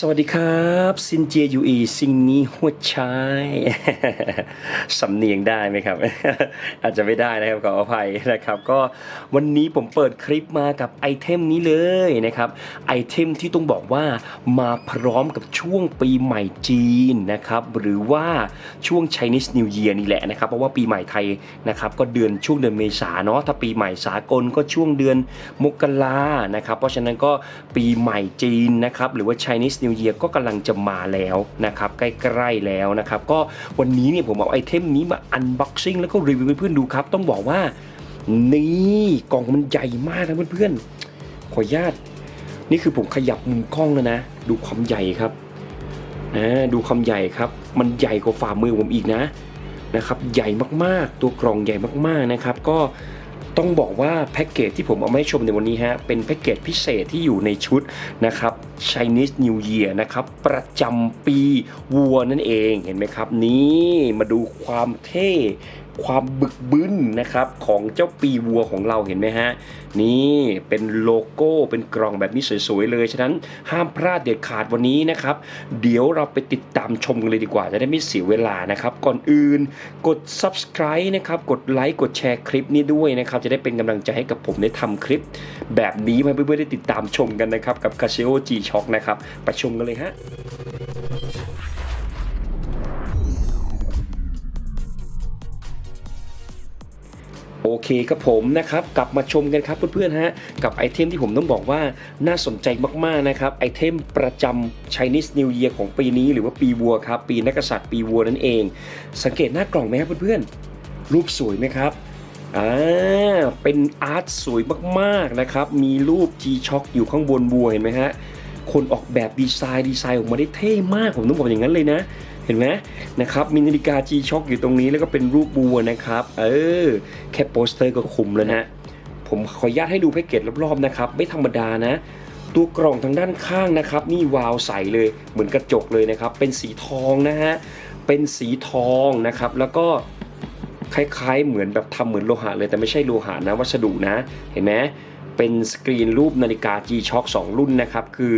สวัสดีครับซินเจียยูอีซิงนี้หัวชายสำเนียงได้ไหมครับ อาจจะไม่ได้นะครับขออภัยนะครับ ก็วันนี้ผมเปิดคลิปมากับไอเทมนี้เลยนะครับไอเทมที่ต้องบอกว่ามาพร้อมกับช่วงปีใหม่จีนนะครับหรือว่าช่วง Chinese New Year นี่แหละนะครับเพราะว่าปีใหม่ไทยนะครับก็เดือนช่วงเดือนเมษาเนาะถ้าปีใหม่สากลก็ช่วงเดือนมกรานะครับเพราะฉะนั้นก็ปีใหม่จีนนะครับหรือว่า Chinese New Year ก็กำลังจะมาแล้วนะครับใกล้ๆแล้วนะครับก็วันนี้เนี่ยผมเอาไอเทมนี้มาอันบ็อกซิ่งแล้วก็รีวิวให้เพื่อนๆดูครับ ต้องบอกว่านี่กล่องมันใหญ่มากนะเพื่อนๆ ขออนุญาต นี่คือผมขยับมุมกล้องแล้วนะ ดูความใหญ่ครับนะดูความใหญ่ครับ มันใหญ่กว่าฝ่ามือผมอีกนะนะครับ ใหญ่มากๆ ตัวกล่องใหญ่มากๆนะครับ ก็ ต้องบอกว่าแพ็กเกจที่ผมเอามาให้ชมในวันนี้ฮะเป็นแพ็กเกจพิเศษที่อยู่ในชุดนะครับ Chinese New Year นะครับประจำปีวัวนั่นเองเห็นไหมครับ นี่มาดูความเท่ ความบึกบึนนะครับของเจ้าปีวัวของเราเห็นไหมฮะ นี่เป็นโลโก้เป็นกล่องแบบนี้สวยๆเลย ฉะนั้นห้ามพลาดเด็ดขาดวันนี้นะครับ เดี๋ยวเราไปติดตามชมกันเลยดีกว่า จะได้ไม่เสียเวลานะครับ ก่อนอื่นกด subscribe นะครับ กดไลค์กดแชร์คลิปนี้ด้วยนะครับ จะได้เป็นกำลังใจให้กับผมได้ทำคลิป แบบนี้ให้เพื่อนๆได้ติดตามชมกันนะครับ กับ Casio G Shock นะครับไปชมกันเลยฮะ โอเคครับผมนะครับกลับมาชมกันครับเพื่อนๆฮะกับไอเทมที่ผมต้องบอกว่าน่าสนใจมากๆนะครับไอเทมประจำ Chinese New Year ของปีนี้หรือว่าปีวัวครับปีนักกษัตริย์ปีวัวนั่นเอง สังเกตหน้ากล่องไหมครับเพื่อนๆ รูปสวยไหมครับอ่าเป็นอาร์ตสวยมากๆนะครับมีรูป G-Shock อยู่ข้างบนวัวเห็นไหมฮะคนออกแบบดีไซน์ดีไซน์ออกมาได้เท่มากผมต้องบอกอย่างนั้นเลยนะ เห็นไหมนะครับมีนาฬิกา G-Shock อยู่ตรงนี้แล้วก็เป็นรูปบัวนะครับ เออ แค่โปสเตอร์ก็คุมแล้วนะผมขออนุญาตให้ดูแพ็กเกจรอบๆนะครับ ไม่ธรรมดานะ ตัวกล่องทางด้านข้างนะครับ นี่วาวใสเลยเหมือนกระจกเลยนะครับ เป็นสีทองนะฮะเป็นสีทองนะครับ แล้วก็คล้ายๆ เหมือนแบบทำเหมือนโลหะเลยแต่ไม่ใช่โลหะนะวัสดุนะ เห็นไหม เป็นสกรีนรูปนาฬิกา G-Shock 2 รุ่นนะครับ คือ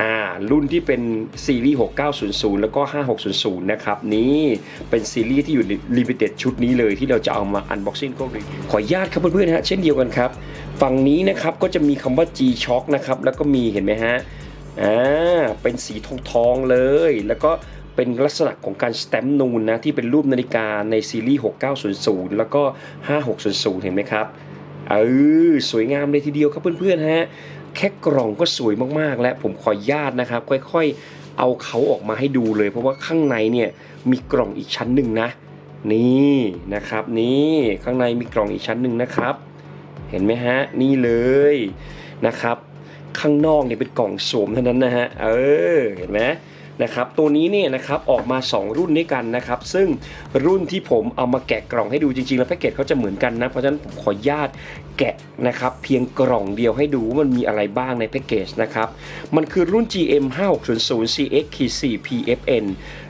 อ่ารุ่นที่เป็นซีรีส์ 6900 แล้วก็ 5600 นะครับ นี่เป็นซีรีส์ที่อยู่ในลิมิเต็ดชุดนี้เลยที่เราจะเอามาอันบ็อกซิ่งก็รีวิวขออนุญาตครับเพื่อนๆนะฮะเช่นเดียวกันครับ ฝั่งนี้นะครับก็จะมีคำว่า G-Shock นะครับ แล้วก็มีเห็นไหมฮะอ่าเป็นสีทองทองๆเลย แล้วก็เป็นลักษณะของการสแตมป์นูนนะที่เป็นรูปนาฬิกาในซีรีส์ 6900 แล้วก็ 5600 เห็นไหมครับ เออสวยงามเลยทีเดียวครับเพื่อนๆฮะแค่กล่องก็สวยมากๆ แล้วผมขอญาตนะครับ ค่อยๆ เอาเขาออกมาให้ดูเลย เพราะว่าข้างในเนี่ยมีกล่องอีกชั้นหนึ่งนะ นี่นะครับนี่ข้างในมีกล่องอีกชั้นหนึ่งนะครับ เห็นไหมฮะนี่เลยนะครับ ข้างนอกเนี่ยเป็นกล่องสวมเท่านั้นนะฮะเออเห็นไหม นะครับตัวนี้เนี่ยนะครับออกมา 2 รุ่นด้วยกันนะครับซึ่งรุ่นที่ผมเอามาแกะกล่องให้ดูจริงๆ แล้วแพ็กเกจเขาจะเหมือนกันนะ เพราะฉะนั้นผมขออนุญาตแกะนะครับเพียงกล่องเดียวให้ดูว่ามันมีอะไรบ้างในแพ็กเกจนะครับมันคือรุ่น GM 5600 CX 4 PFN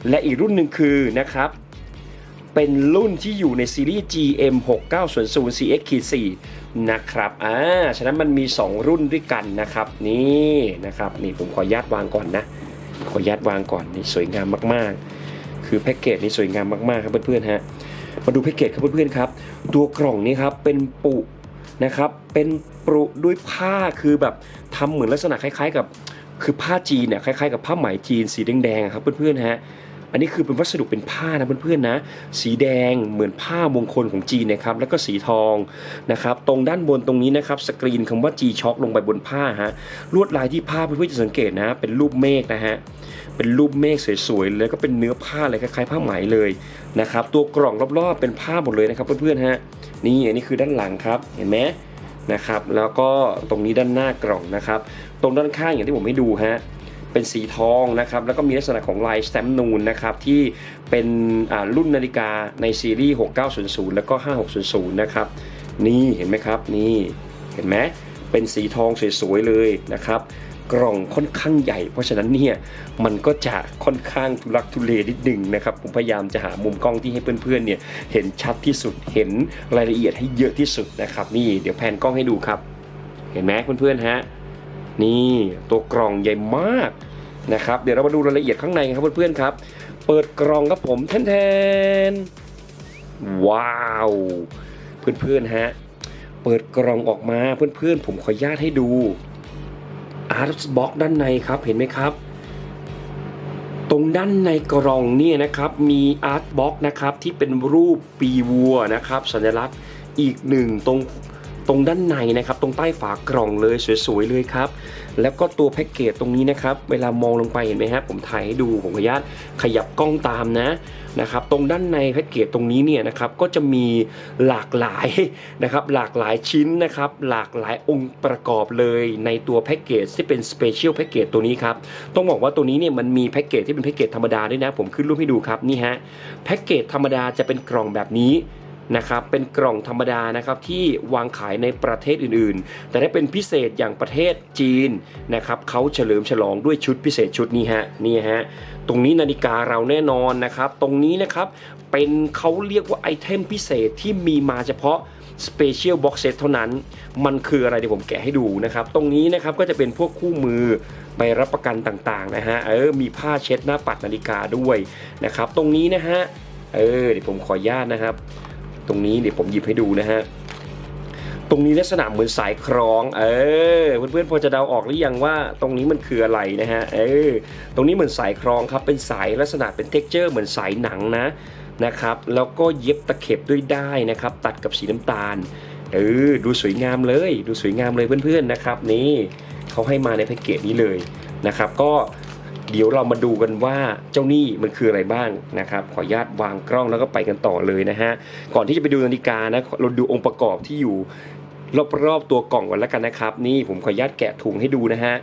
และอีกรุ่นหนึ่งคือนะครับเป็นรุ่นที่อยู่ในซีรีส์ GM 6900 CX 4นะครับ อ่า ฉะนั้นมันมี 2 รุ่นด้วยกันนะครับ นี่นะครับ นี่ผมขออนุญาตวางก่อนนะ ขออนุญาตวางก่อนนี่สวยงามมากๆ คือแพ็กเกจนี่สวยงามมากๆครับเพื่อนๆฮะมาดูแพ็กเกจครับเพื่อนๆครับ ตัวกล่องนี้ครับเป็นปุนะครับเป็นปรุด้วยผ้าคือแบบทำเหมือนลักษณะคล้าย ๆ กับ คือผ้าจีนเนี่ยคล้ายๆกับผ้าไหมจีนสีแดงๆครับเพื่อนๆฮะ อันนี้คือเป็นวัสดุเป็นผ้านะเพื่อนๆนะ สีแดงเหมือนผ้ามงคลของจีนนะครับ แล้วก็สีทองนะครับ ตรงด้านบนตรงนี้นะครับสกรีนคำว่า G Shock ลงไปบนผ้าฮะ ลวดลายที่ผ้าเพื่อนๆจะสังเกตนะ เป็นรูปเมฆนะฮะ เป็นรูปเมฆสวยๆ แล้วก็เป็นเนื้อผ้าเลยคล้ายๆผ้าไหมเลยนะครับ ตัวกล่องรอบๆ เป็นผ้าหมดเลยนะครับเพื่อนๆฮะ นี่อันนี้คือด้านหลังครับ เห็นไหมนะครับ แล้วก็ตรงนี้ด้านหน้ากล่องนะครับ ตรงด้านข้างอย่างที่ผมให้ดูฮะ เป็นสีทองนะครับแล้วก็มีลักษณะของลายสแตมป์นูนนะครับที่เป็นรุ่นนาฬิกาในซีรีส์ 6900 แล้วก็ 5600 นะครับ นี่เห็นไหมครับนี่เห็นไหมเป็นสีทองสวยๆเลยนะครับกล่องค่อนข้างใหญ่ เพราะฉะนั้นเนี่ยมันก็จะค่อนข้างทุลักทุเลนิดหนึ่งนะครับ ผมพยายามจะหามุมกล้องที่ให้เพื่อนๆเนี่ยเห็นชัดที่สุดเห็นรายละเอียดให้เยอะที่สุดนะครับ นี่เดี๋ยวแพนกล้องให้ดูครับ เห็นไหมเพื่อนๆฮะ นี่ตัวกล่องใหญ่มากนะครับ เดี๋ยวเรามาดูรายละเอียดข้างในครับเพื่อนๆครับ เปิดกล่องครับผมแทนๆว้าว เพื่อนๆฮะเปิดกล่องออกมาเพื่อนๆ ผมขออนุญาตให้ดูอาร์ตบ็อกด้านในครับเห็นไหมครับ ตรงด้านในกล่องเนี่ยนะครับมีอาร์ตบ็อกนะครับที่เป็นรูปปีวัวนะครับ สัญลักษณ์อีกหนึ่งตรง รงด้านในนะครับ ตรงใต้ฝากล่องเลยสวยๆเลยครับ แล้วก็ตัวแพ็กเกจตรงนี้นะครับ เวลามองลงไปเห็นไหมฮะผมถ่ายให้ดูผมขออนุญาตขยับกล้องตามนะนะครับตรงด้านในแพ็กเกจตรงนี้เนี่ยนะครับก็จะมีหลากหลายนะครับหลากหลายชิ้นนะครับหลากหลายองค์ประกอบเลยในตัวแพ็กเกจที่เป็นสเปเชียลแพ็กเกจตัวนี้ครับต้องบอกว่าตัวนี้เนี่ยมันมีแพ็กเกจที่เป็นแพ็กเกจธรรมดาด้วยนะผมขึ้นรูปให้ดูครับนี่ฮะแพ็กเกจธรรมดาจะเป็นกล่องแบบนี้ นะครับเป็นกล่องธรรมดานะครับที่วางขายในประเทศอื่นๆ แต่ถ้าเป็นพิเศษอย่างประเทศจีนนะครับเขาเฉลิมฉลองด้วยชุดพิเศษชุดนี้ฮะนี่ฮะตรงนี้นาฬิกาเราแน่นอนนะครับ ตรงนี้นะครับเป็นเขาเรียกว่าไอเทมพิเศษที่มีมาเฉพาะ Special Box Set เท่านั้น มันคืออะไรเดี๋ยวผมแกะให้ดูนะครับ ตรงนี้นะครับก็จะเป็นพวกคู่มือใบรับประกันต่างๆนะฮะ เออ มีผ้าเช็ดหน้าปัดนาฬิกาด้วยนะครับ ตรงนี้นะฮะ เออ เดี๋ยวผมขออนุญาตนะครับ ตรงนี้เดี๋ยวผมหยิบให้ดูนะฮะตรงนี้ลักษณะเหมือนสายคล้อง เออเพื่อนๆพอจะเดาออกหรือยังว่าตรงนี้มันคืออะไรนะฮะเออตรงนี้เหมือนสายคล้องครับเป็นสายลักษณะเป็นเท็กเจอร์เหมือนสายหนังนะนะครับ แล้วก็เย็บตะเข็บด้วยได้นะครับ ตัดกับสีน้ำตาลเออดูสวยงามเลย ดูสวยงามเลยเพื่อนๆนะครับ นี่เขาให้มาในแพ็กเกจนี้เลยนะครับ ก็ เดี๋ยวเรามาดูกันว่าเจ้านี่มันคืออะไรบ้างนะครับ ขออนุญาตวางกล้องแล้วก็ไปกันต่อเลยนะฮะ ก่อนที่จะไปดูนาฬิกานะเราดูองค์ประกอบที่อยู่รอบๆตัวกล่องก่อนแล้วกันนะครับ นี่ผมขออนุญาตแกะถุงให้ดูนะฮะ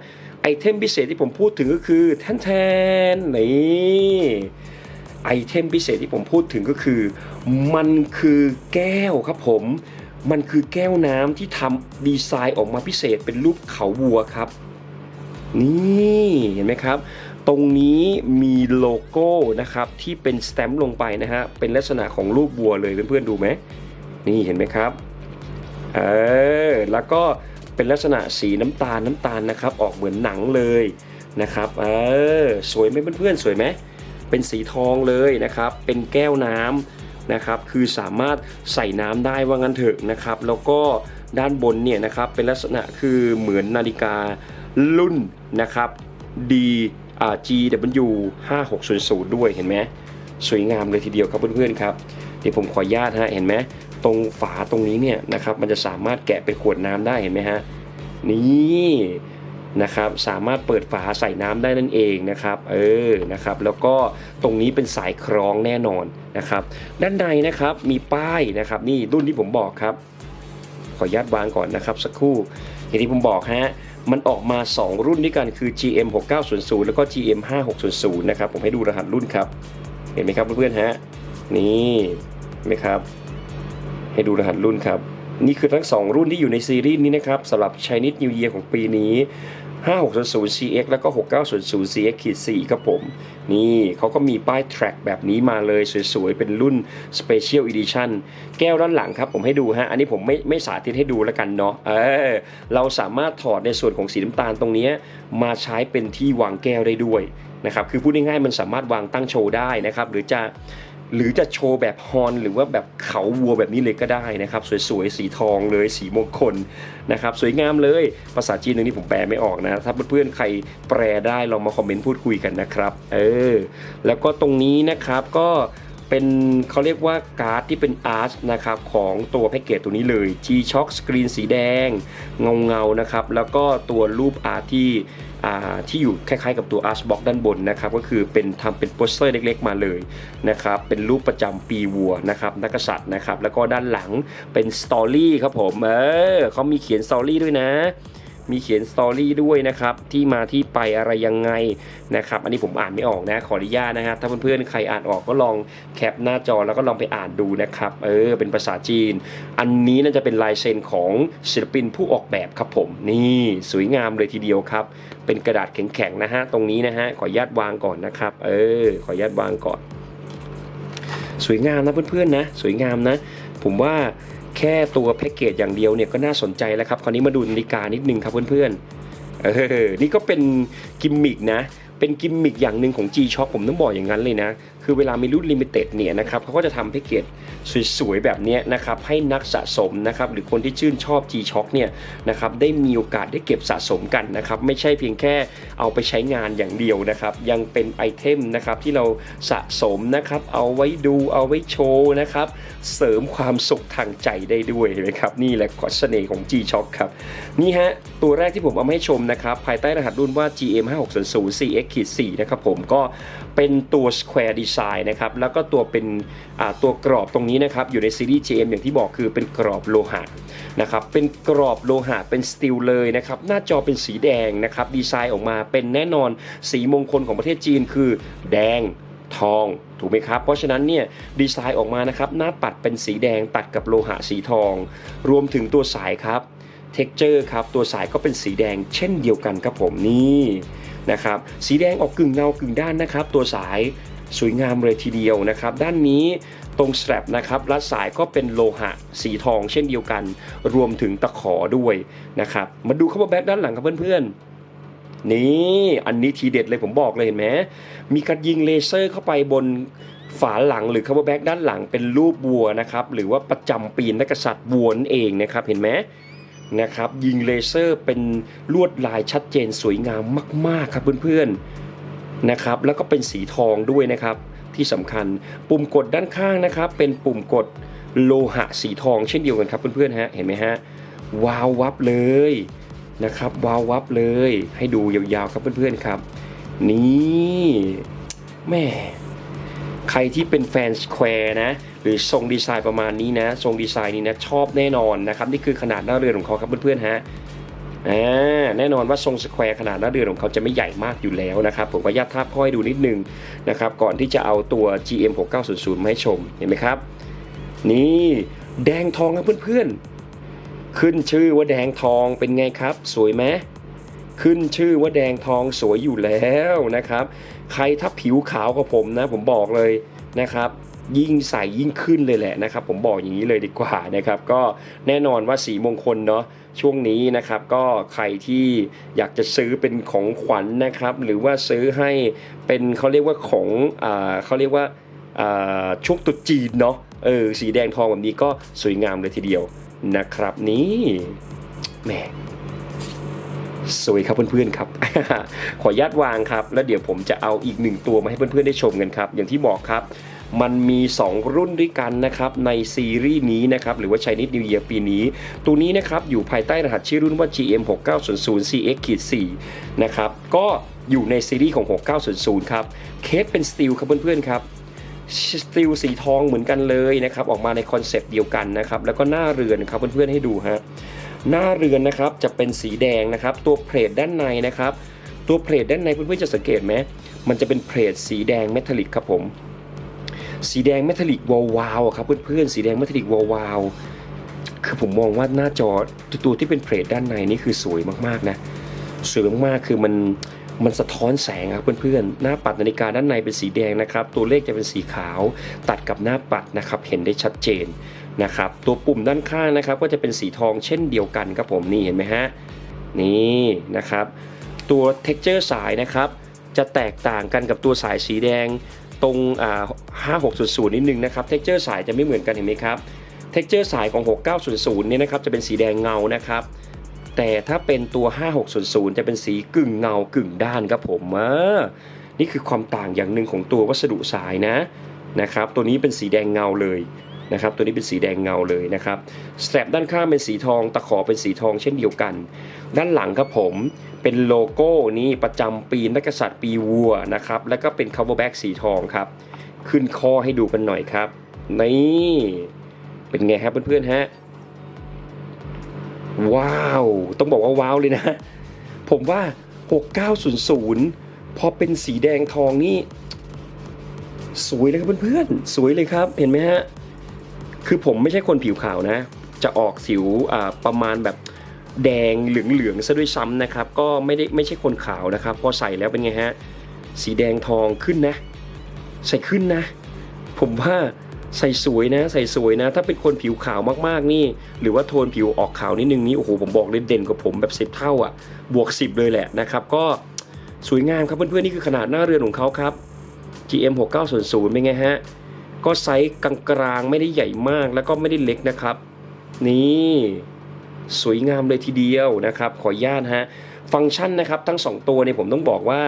ไอเทมพิเศษที่ผมพูดถึงก็คือแทนแทนๆนี่ไอเทมพิเศษที่ผมพูดถึงก็คือ มันคือแก้วครับผม มันคือแก้วน้ำที่ทำดีไซน์ออกมาพิเศษเป็นรูปเขาวัวครับ นี่เห็นไหมครับ ตรงนี้มีโลโก้นะครับที่เป็นสแตมป์ลงไปนะฮะเป็นลักษณะของรูปวัวเลยเพื่อนๆดูไหมนี่เห็นไหมครับเออแล้วก็เป็นลักษณะสีน้ำตาลน้ำตาลนะครับออกเหมือนหนังเลยนะครับเออสวยไหมเพื่อนๆสวยไหมเป็นสีทองเลยนะครับเป็นแก้วน้ำนะครับคือสามารถใส่น้ำได้ว่างั้นเถอะนะครับแล้วก็ด้านบนเนี่ยนะครับเป็นลักษณะคือเหมือนนาฬิการุ่นนะครับ D GW 5600ด้วยเห็นไหมสวยงามเลยทีเดียวครับเพื่อนๆครับเดี๋ยวผมขออนุญาตฮะเห็นไหมตรงฝาตรงนี้เนี่ยนะครับมันจะสามารถแกะเป็นขวดน้ำได้เห็นไหมฮะนี่นะครับสามารถเปิดฝาใส่น้ำได้นั่นเองนะครับเออนะครับแล้วก็ตรงนี้เป็นสายคล้องแน่นอนนะครับ ด้านในนะครับมีป้ายนะครับนี่รุ่นที่ผมบอกครับ ขออนุญาตวางก่อนนะครับสักครู่อย่างที่ผมบอกฮะ มันออกมา 2 รุ่นด้วยกันคือ GM 6900แล้วก็ GM 5600นะครับผมให้ดูรหัสรุ่นครับ เห็นไหมครับเพื่อนๆฮะนี่เห็นไหมครับ ให้ดูรหัสรุ่นครับนี่คือทั้ง 2 รุ่นที่อยู่ในซีรีส์นี้นะครับสำหรับ Chinese New Year ของปีนี้ 5600 CX แล้วก็ 6900 CX ขีด4ครับผม นี่เขาก็มีป้าย track แบบนี้มาเลยสวยๆ เป็นรุ่น Special Edition แก้วด้านหลังครับผมให้ดูฮะ อันนี้ผมไม่ไม่สาธิตให้ดูแล้วกันเนาะเออเราสามารถถอดในส่วนของสีน้ำตาลตรงนี้มาใช้เป็นที่วางแก้วได้ด้วยนะครับ คือพูดง่ายๆมันสามารถวางตั้งโชว์ได้นะครับ หรือจะ หรือจะโชว์แบบฮอนหรือว่าแบบเขาวัวแบบนี้เลยก็ได้นะครับ สวยๆ สีทองเลยสีมงคลนะครับ สวยงามเลยภาษาจีนตรงนี้ผมแปลไม่ออกนะ ถ้าเพื่อนๆใครแปลได้ลองมาคอมเมนต์พูดคุยกันนะครับ เออ แล้วก็ตรงนี้นะครับก็เป็นเขาเรียกว่าการ์ดที่เป็นอาร์ตนะครับของตัวแพ็กเกจตัวนี้เลย G-Shock สกรีนสีแดง เงาเงาๆนะครับ แล้วก็ตัวรูปอาร์ตที่ ที่อยู่คล้ายๆกับตัวอาร์ตบ็อกด้านบนนะครับก็คือเป็นทำเป็นโปสเตอร์เล็กๆมาเลยนะครับเป็นรูปประจำปีวัวนะครับนักกษัตริย์นะครับแล้วก็ด้านหลังเป็นสตอรี่ครับผมเออเขามีเขียนสตอรี่ด้วยนะ มีเขียนสตอรี่ด้วยนะครับที่มาที่ไปอะไรยังไงนะครับอันนี้ผมอ่านไม่ออกนะขออนุญาตนะฮะถ้าเพื่อนๆใครอ่านออกก็ลองแคปหน้าจอแล้วก็ลองไปอ่านดูนะครับเออเป็นภาษาจีน อันนี้น่าจะเป็นลายเซ็นของศิลปินผู้ออกแบบครับผมนี่สวยงามเลยทีเดียวครับ เป็นกระดาษแข็งๆนะฮะตรงนี้นะฮะขออนุญาตวางก่อนนะครับเออขออนุญาตวางก่อน สวยงามนะเพื่อนๆนะ สวยงามนะ ผมว่า แค่ตัวแพ็กเกจอย่างเดียวเนี่ยก็น่าสนใจแล้วครับ คราวนี้มาดูนาฬิกานิดนึงครับเพื่อนๆเออนี่ก็เป็นกิมมิกนะ เป็นกิมมิคอย่างหนึ่งของ G-Shock ผมต้องบอกอย่างนั้นเลยนะ คือเวลามีรุ่นลิมิเต็ดเนี่ยนะครับเขาก็จะทำแพ็กเกจสวยๆแบบนี้นะครับให้นักสะสมนะครับหรือคนที่ชื่นชอบ G-Shock เนี่ยนะครับได้มีโอกาสได้เก็บสะสมกันนะครับไม่ใช่เพียงแค่เอาไปใช้งานอย่างเดียวนะครับยังเป็นไอเทมนะครับที่เราสะสมนะครับเอาไว้ดูเอาไว้โชว์นะครับเสริมความสุขทางใจได้ด้วยเห็นไหมครับนี่แหละขอเสน่ห์ของ G-Shock ครับนี่ฮะตัวแรกที่ผมเอามาให้ชมนะครับภายใต้รหัสรุ่นว่า GM 5 6 0 CX-4 นะครับผมก็เป็นตัว Square Design นะครับแล้วก็ตัวเป็นตัวกรอบตรงนี้นะครับอยู่ในซีรีส์ GM อย่างที่บอกคือเป็นกรอบโลหะนะครับเป็นกรอบโลหะเป็นสตีลเลยนะครับหน้าจอเป็นสีแดงนะครับดีไซน์ออกมาเป็นแน่นอนสีมงคลของประเทศจีนคือแดงทองถูกไหมครับ เพราะฉะนั้นเนี่ยดีไซน์ออกมานะครับหน้าปัดเป็นสีแดงตัดกับโลหะสีทอง รวมถึงตัวสายครับเท็กเจอร์ครับตัวสายก็เป็นสีแดงเช่นเดียวกันครับผมนี่นะครับสีแดงออกกึ่งเงากึ่งด้านนะครับ ตัวสาย สวยงามเลยทีเดียวนะครับ ด้านนี้ตรงสแตรปนะครับรัดสายก็เป็นโลหะสีทองเช่นเดียวกัน รวมถึงตะขอด้วยนะครับ มาดูคาร์บอนแบ็กด้านหลังครับเพื่อนๆ นี่อันนี้ทีเด็ดเลยผมบอกเลยเห็นไหมมีการยิงเลเซอร์เข้าไปบนฝาหลังหรือคาร์บอนแบ็กด้านหลังเป็นรูปวัวนะครับ หรือว่าประจำปีนักษัตริย์วัวนั่นเองนะครับ เห็นไหมนะครับ ยิงเลเซอร์เป็นลวดลายชัดเจนสวยงามมาก ๆ ครับเพื่อนๆ นะครับ แล้วก็เป็นสีทองด้วยนะครับ ที่สำคัญปุ่มกดด้านข้างนะครับ เป็นปุ่มกดโลหะสีทองเช่นเดียวกันครับเพื่อนๆฮะเห็นไหมฮะวาววับเลยนะครับวาววับเลยให้ดูยาวๆครับเพื่อนๆครับ นี่แม่ใครที่เป็นแฟนสแควร์นะหรือทรงดีไซน์ประมาณนี้นะ ทรงดีไซน์นี้นะชอบแน่นอนนะครับ นี่คือขนาดหน้าเรือนของเขาครับเพื่อนๆฮะ แน่นอนว่าทรงสแควร์ขนาดหน้าเรือนของเขาจะไม่ใหญ่มากอยู่แล้วนะครับ ผมก็ยัดทาบค่อยดูนิดนึงนะครับ ก่อนที่จะเอาตัว GM 6900มาให้ชมเห็นไหมครับ นี่แดงทองครับเพื่อนๆ ขึ้นชื่อว่าแดงทองเป็นไงครับ สวยไหมขึ้นชื่อว่าแดงทองสวยอยู่แล้วนะครับ ใครถ้าผิวขาวกับผมนะ ผมบอกเลยนะครับยิ่งใส่ยิ่งขึ้นเลยแหละนะครับ ผมบอกอย่างนี้เลยดีกว่านะครับ ก็แน่นอนว่าสีมงคลเนาะ ช่วงนี้นะครับก็ใครที่อยากจะซื้อเป็นของขวัญนะครับ หรือว่าซื้อให้เป็นเขาเรียกว่าของอเขาเรียกว่าช่วงตุจีนเนาะเออสีแดงทองแบบนี้ก็สวยงามเลยทีเดียวนะครับนี่แหมสวยครับเพื่อนๆครับ ขออนุญาตวางครับ แล้วเดี๋ยวผมจะเอาอีกหนึ่งตัวมาให้เพื่อนๆได้ชมกันครับ อย่างที่บอกครับ มันมี 2 รุ่นด้วยกันนะครับในซีรีส์นี้นะครับหรือว่า Chinese New Year ปีนี้ ตัวนี้นะครับอยู่ภายใต้รหัสชื่อรุ่นว่า GM 6900 CX 4นะครับก็อยู่ในซีรีส์ของ 6900 ครับ เคสเป็นสตีลครับเพื่อนๆครับสตีลสีทองเหมือนกันเลยนะครับออกมาในคอนเซปต์เดียวกันนะครับแล้วก็หน้าเรือนครับเพื่อนๆให้ดูฮะหน้าเรือนนะครับจะเป็นสีแดงนะครับตัวเพลทด้านในนะครับตัวเพลทด้านในเพื่อนๆจะสังเกตไหมมันจะเป็นเพลทสีแดงเมทัลลิกครับผม สีแดงเมทัลลิกวาวๆครับเพื่อนๆสีแดงเมทัลลิกวาวๆคือผมมองว่าหน้าจอตัวที่เป็นเพลทด้านในนี่คือสวยมากๆนะสวยมากๆคือมันมันสะท้อนแสงครับเพื่อนๆ หน้าปัดนาฬิกาด้านในเป็นสีแดงนะครับ ตัวเลขจะเป็นสีขาว ตัดกับหน้าปัดนะครับ เห็นได้ชัดเจนนะครับ ตัวปุ่มด้านข้างนะครับ ก็จะเป็นสีทองเช่นเดียวกันครับผมนี่เห็นไหมฮะ นี่นะครับ ตัว texture สายนะครับ จะแตกต่างกันกับตัวสายสีแดง ตรงอ่า5600นิดนึงนะครับเทกเจอร์สายจะไม่เหมือนกันเห็นไหมครับเทกเจอร์สายของ 6900เนี่ยนะครับจะเป็นสีแดงเงานะครับแต่ถ้าเป็นตัว 5600 จะเป็นสีกึ่งเงากึ่งด้านครับผมอ่านี่คือความต่างอย่างหนึ่งของตัววัสดุสายนะนะครับตัวนี้เป็นสีแดงเงาเลย นะครับตัวนี้เป็นสีแดงเงาเลยนะครับสแตรปด้านข้างเป็นสีทอง ตะขอเป็นสีทองเช่นเดียวกัน ด้านหลังครับผมเป็นโลโก้นี้ประจำปีนักกษัตริย์ปีวัวนะครับแล้วก็เป็น cover back สีทองครับขึ้นคอให้ดูกันหน่อยครับนี่เป็นไงครับเพื่อนๆฮะว้าว ต้องบอกว่าว้าวเลยนะ ผมว่า 6900 พอเป็นสีแดงทองนี่ สวยเลยครับเพื่อนๆ สวยเลยครับ เห็นไหมฮะ คือผมไม่ใช่คนผิวขาวนะ จะออกสิวประมาณแบบแดงเหลืองๆซะด้วยซ้ำนะครับ ก็ไม่ได้ไม่ใช่คนขาวนะครับ พอใส่แล้วเป็นไงฮะ สีแดงทองขึ้นนะ ใส่ขึ้นนะ ผมว่าใส่สวยนะ ใส่สวยนะ ถ้าเป็นคนผิวขาวมากๆนี่ หรือว่าโทนผิวออกขาวนิดนึงนี่โอ้โหผมบอกเลยเด่นกว่าผมแบบสิบเท่าอะ บวกสิบเลยแหละนะครับ ก็สวยงามครับเพื่อนๆนี่คือขนาดหน้าเรือนของเขาครับ GM 6900เป็นไงฮะ ก็ไซส์กลางๆไม่ได้ใหญ่มากแล้วก็ไม่ได้เล็กนะครับ นี่สวยงามเลยทีเดียวนะครับ ขออนุญาตฮะ ฟังก์ชันนะครับ ทั้ง 2 ตัวเนี่ยผมต้องบอกว่า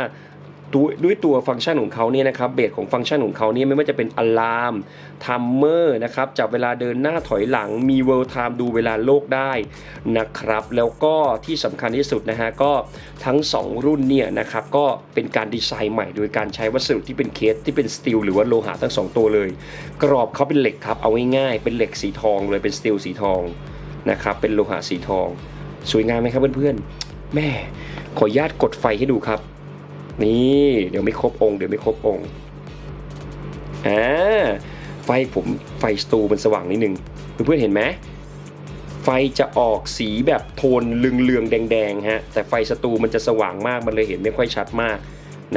ตัวด้วยตัวฟังก์ชันของเขาเนี่ยนะครับเบสของฟังก์ชันของเขาเนี่ยไม่ว่าจะเป็นอะลามทัมเมอร์นะครับจับเวลาเดินหน้าถอยหลังมีเวิลด์ไทม์ดูเวลาโลกได้นะครับแล้วก็ที่สำคัญที่สุดนะฮะก็ทั้ง 2 รุ่นเนี่ยนะครับก็เป็นการดีไซน์ใหม่ โดยการใช้วัสดุที่เป็นเคสที่เป็นสตีลหรือว่าโลหะทั้ง 2 ตัวเลย กรอบเขาเป็นเหล็กครับเอาง่ายๆเป็นเหล็กสีทองเลยเป็นสตีลสีทองนะครับเป็นโลหะสีทอง สวยงามไหมครับเพื่อนๆแม่ขออนุญาตกดไฟให้ดูครับ นี่เดี๋ยวไม่ครบองค์เดี๋ยวไม่ครบองค์อ่าไฟผมไฟสตูมันสว่างนิดนึงเพื่อนๆเห็นไหมไฟจะออกสีแบบโทนเหลืองๆแดงๆฮะแต่ไฟสตูมันจะสว่างมากมันเลยเห็นไม่ค่อยชัดมาก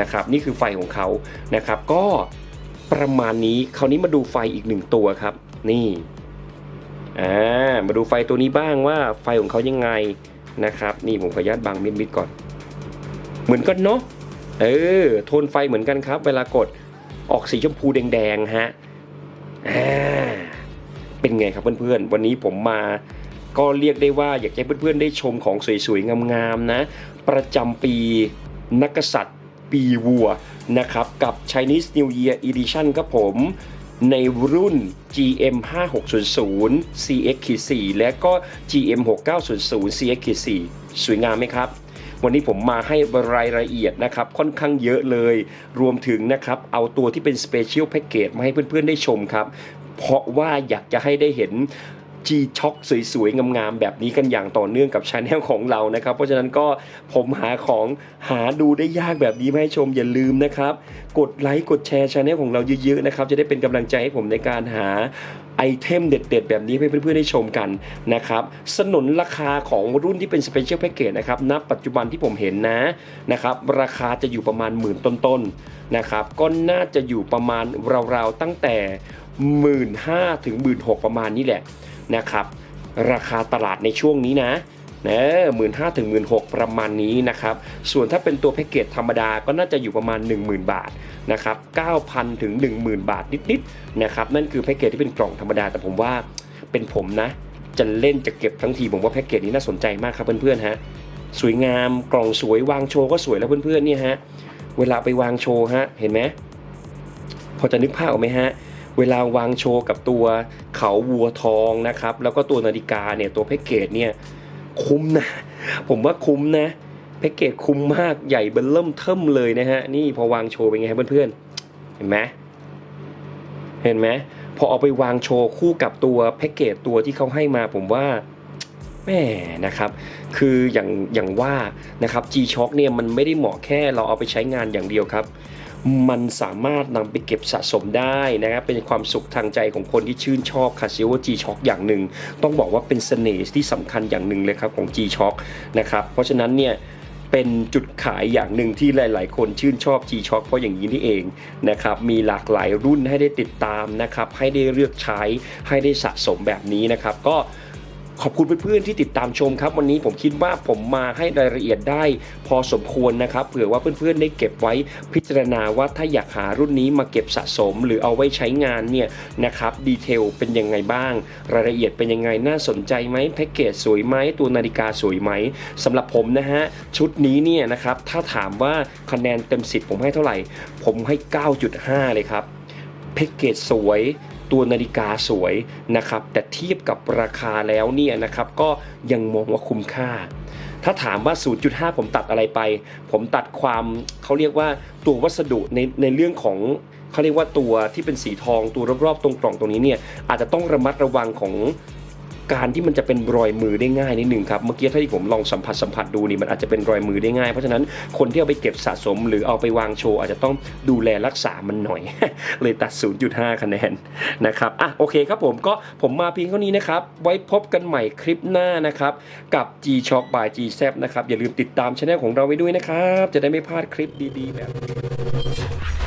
นะครับนี่คือไฟของเขานะครับ ก็ประมาณนี้คราวนี้มาดูไฟอีกหนึ่งตัวครับ นี่อ่ามาดูไฟตัวนี้บ้างว่าไฟของเขายังไงนะครับ นี่ผมขออนุญาตบังมิดๆก่อน เหมือนกันเนาะ เออโทนไฟเหมือนกันครับ เวลากดออกสีชมพูแดงๆฮะอ่าเป็นไงครับเพื่อนๆ วันนี้ผมมาก็เรียกได้ว่าอยากให้เพื่อนๆ ได้ชมของสวยๆ งามๆนะ ประจำปีนักกษัตริย์ปีวัวนะครับ กับ Chinese New Year Edition ครับผมในรุ่น GM 5600 CX4 และก็ GM 6900 CX4 สวยงามไหมครับ วันนี้ผมมาให้รายละเอียดนะครับค่อนข้างเยอะเลย รวมถึงนะครับเอาตัวที่เป็น Special Package มาให้เพื่อนๆได้ชมครับเพราะว่าอยากจะให้ได้เห็น G Shock สวยๆ งามๆ แบบนี้กันอย่างต่อเนื่องกับช anel ของเรานะครับ เพราะฉะนั้นก็ผมหาของหาดูได้ยากแบบนี้มาให้ชมอย่าลืมนะครับ กดไลค์กดแชร์ช anel ของเราเยอะๆนะครับ จะได้เป็นกำลังใจให้ผมในการหาไอเทมเด็ด ๆ แบบนี้ให้เพื่อนๆได้ชมกันนะครับ สนุนราคาของรุ่นที่เป็น Special Package นะครับ ณ ปัจจุบันที่ผมเห็นนะนะครับ ราคาจะอยู่ประมาณหมื่นต้นๆนะครับ ก็น่าจะอยู่ประมาณราวๆตั้งแต่ 1 5ื่นถึงหมื่นหประมาณนี้แหละ นะครับราคาตลาดในช่วงนี้นะนะหมื่นห้าถึงหมื่นหกประมาณนี้นะครับ ส่วนถ้าเป็นตัวแพ็กเกจธรรมดาก็น่าจะอยู่ประมาณ 10,000 บาทนะครับ9,000 ถึง 10,000 บาทนิดๆนะครับนั่นคือแพ็กเกจที่เป็นกล่องธรรมดา แต่ผมว่าเป็นผมนะ จะเล่นจะเก็บทั้งทีผมว่าแพ็กเกจนี้น่าสนใจมากครับเพื่อนๆฮะสวยงามกล่องสวยวางโชว์ก็สวยแล้วเพื่อนๆเนี่ยฮะเวลาไปวางโชว์ฮะเห็นไหมพอจะนึกภาพออกไหมฮะ เวลาวางโชว์กับตัวเขาวัวทองนะครับ แล้วก็ตัวนาฬิกาเนี่ยตัวแพ็กเกจเนี่ยคุ้มนะ ผมว่าคุ้มนะแพ็กเกจคุ้มมากใหญ่เบิ่มเริ่มเทิมเลยนะฮะนี่พอวางโชว์เป็นไงครับเพื่อนๆเห็นไหมเห็นไหมพอเอาไปวางโชว์คู่กับตัวแพ็กเกจตัวที่เขาให้มาผมว่าแม่นะครับ คืออย่างอย่างว่านะครับ G-Shock เนี่ยมันไม่ได้เหมาะแค่เราเอาไปใช้งานอย่างเดียวครับ มันสามารถนำไปเก็บสะสมได้นะครับเป็นความสุขทางใจของคนที่ชื่นชอบคาซิโอ G Shock อย่างหนึ่ง ต้องบอกว่าเป็นเสน่ห์ที่สำคัญอย่างหนึ่งเลยครับของ G Shock นะครับเพราะฉะนั้นเนี่ยเป็นจุดขายอย่างหนึ่งที่หลาย ๆ คนชื่นชอบ G Shock เพราะอย่างนี้นี่เองนะครับมีหลากหลายรุ่นให้ได้ติดตามนะครับให้ได้เลือกใช้ให้ได้สะสมแบบนี้นะครับก็ ขอบคุณเพื่อนๆที่ติดตามชมครับ วันนี้ผมคิดว่าผมมาให้รายละเอียดได้ พอสมควรนะครับเผื่อว่าเพื่อนๆได้เก็บไว้พิจารณาว่าถ้าอยากหารุ่นนี้มาเก็บสะสม หรือเอาไว้ใช้งานเนี่ยนะครับดีเทลเป็นยังไงบ้าง รายละเอียดเป็นยังไงน่าสนใจไหมแพ็กเกจสวยไหมตัวนาฬิกาสวยไหมสำหรับผมนะฮะชุดนี้เนี่ยนะครับถ้าถามว่าคะแนนเต็มสิบผมให้เท่าไหร่ ผมให้ 9.5 เลยครับแพ็กเกจสวย ตัวนาฬิกาสวยนะครับ แต่เทียบกับราคาแล้วเนี่ยนะครับ ก็ยังมองว่าคุ้มค่า ถ้าถามว่า 0.5 ผมตัดอะไรไป ผมตัดความเขาเรียกว่าตัววัสดุในในเรื่องของเขาเรียกว่าตัวที่เป็นสีทองตัวรอบๆตรงกล่องตรงนี้เนี่ยอาจจะต้องระมัดระวังของ การที่มันจะเป็นรอยมือได้ง่ายนิดนึงครับ เมื่อกี้ถ้าที่ผมลองสัมผัสสัมผัสดูนี่มันอาจจะเป็นรอยมือได้ง่าย เพราะฉะนั้นคนที่เอาไปเก็บสะสม หรือเอาไปวางโชว์อาจจะต้องดูแลรักษามันหน่อย เลยตัด 0.5 คะแนนนะครับอะโอเคครับผมก็ผมมาเพียงเท่านี้นะครับ ไว้พบกันใหม่คลิปหน้านะครับ กับ G Shock by G z นะครับ อย่าลืมติดตามช anel ของเราไว้ด้วยนะครับ จะได้ไม่พลาดคลิปดีๆ แบบนี้